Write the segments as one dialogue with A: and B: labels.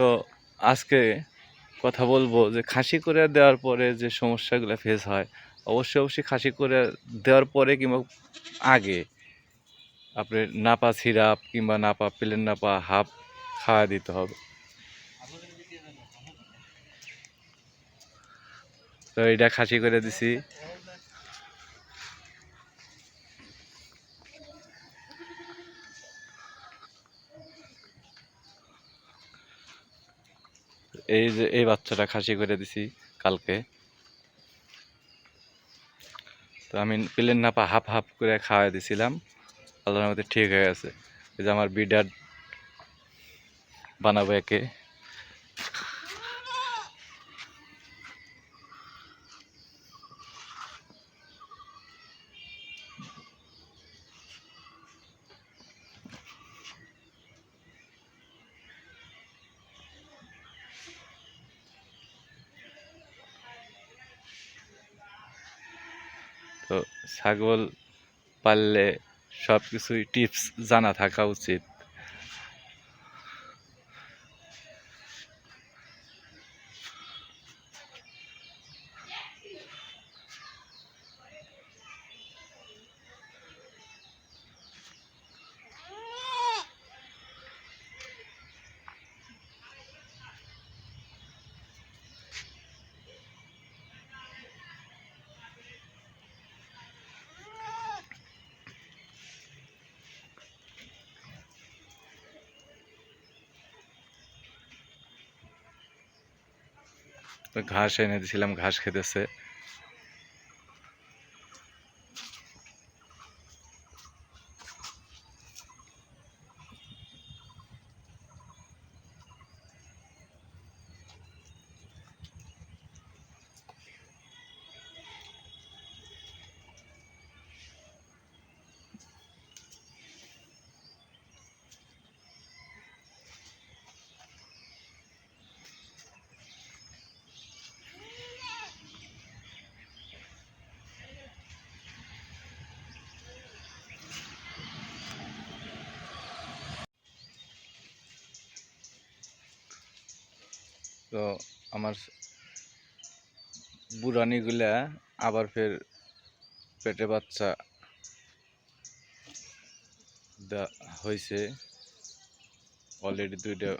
A: তো আজকে কথা বলব যে খাসি করে দেওয়ার পরে যে সমস্যাগুলো ফেস হয়, অবশ্যই অবশ্যই খাসি করে দেওয়ার পরে কিংবা আগে আপনি নাপা সিরাপ কিংবা নাপা, প্লেন নাপা হাফ খাওয়া দিতে হবে। তো এটা খাসি করে দিছি। এই যে, এই বাচ্চাটা খাসি করে দিছি কালকে। তো আমি প্লেন নাপা হাফ হাফ করে খাওয়াই দিছিলাম। আল্লাহর মধ্যে ঠিক হয়ে গেছে। এই যে আমার বিডার বানাবো একে। তো ছাগল পাললে সব কিছুই টিপস জানা থাকা উচিত। তো ঘাস এনে দিয়েছিলাম ঘাস খেতেছে। তো আমার বুড়ানিগুলা আবার ফের পেটে বাচ্চা হয়েছে অলরেডি দুইটা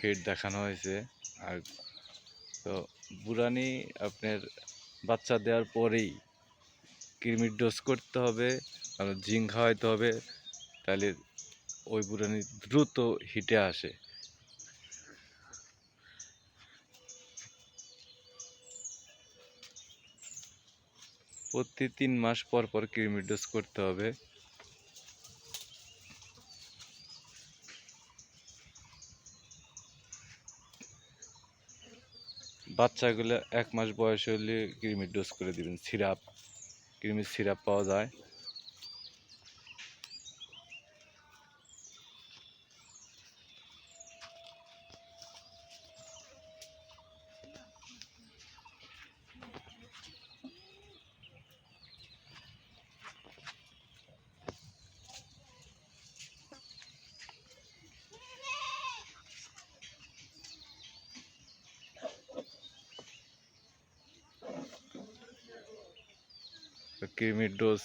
A: হিট দেখানো হয়েছে আর তো বুড়ানি আপনার বাচ্চা দেওয়ার পরেই কৃমির ডোজ করতে হবে আর জিঙ্ক খাওয়াইতে হবে, তাহলে ওই বুড়ানি দ্রুত হিটে আসে। প্রতি তিন মাস পর পর কৃমির ডোজ করতে হবে। বাচ্চাগুলো এক মাস বয়স হলে কৃমির ডোজ করে দিবেন। সিরাপ, কৃমির সিরাপ পাওয়া যায়। কৃমির ডোজ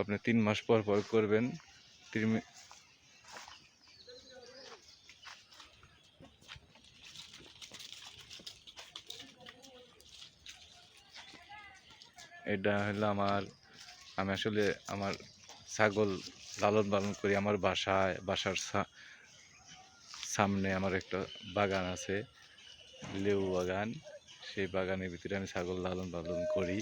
A: আপনি তিন মাস পর পর করবেন। এটা হলো আমার আমি আসলে আমার ছাগল লালন পালন করি। আমার বাসায় বাসার সামনে আমার একটা বাগান আছে, লেবু বাগান। সেই বাগানের ভিতরে আমি ছাগল লালন পালন করি।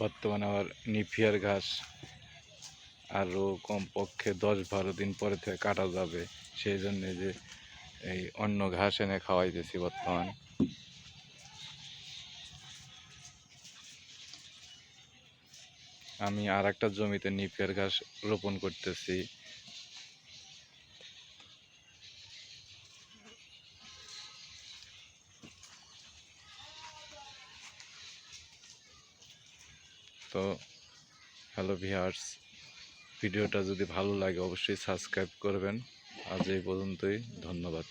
A: বর্তমানে আবার নিফিয়ার ঘাস আরও কমপক্ষে দশ বারো দিন পরে থেকে কাটা যাবে। সেই জন্যে যে এই অন্য ঘাস এনে খাওয়াইতেছি বর্তমান। আমি আর একটা জমিতে নিফিয়ার ঘাস রোপণ করতেছি। তো হ্যালো ভিহার্স ভিডিওটা যদি ভালো লাগে অবশ্যই সাবস্ক্রাইব করবেন। আজ এই পর্যন্তই ধন্যবাদ।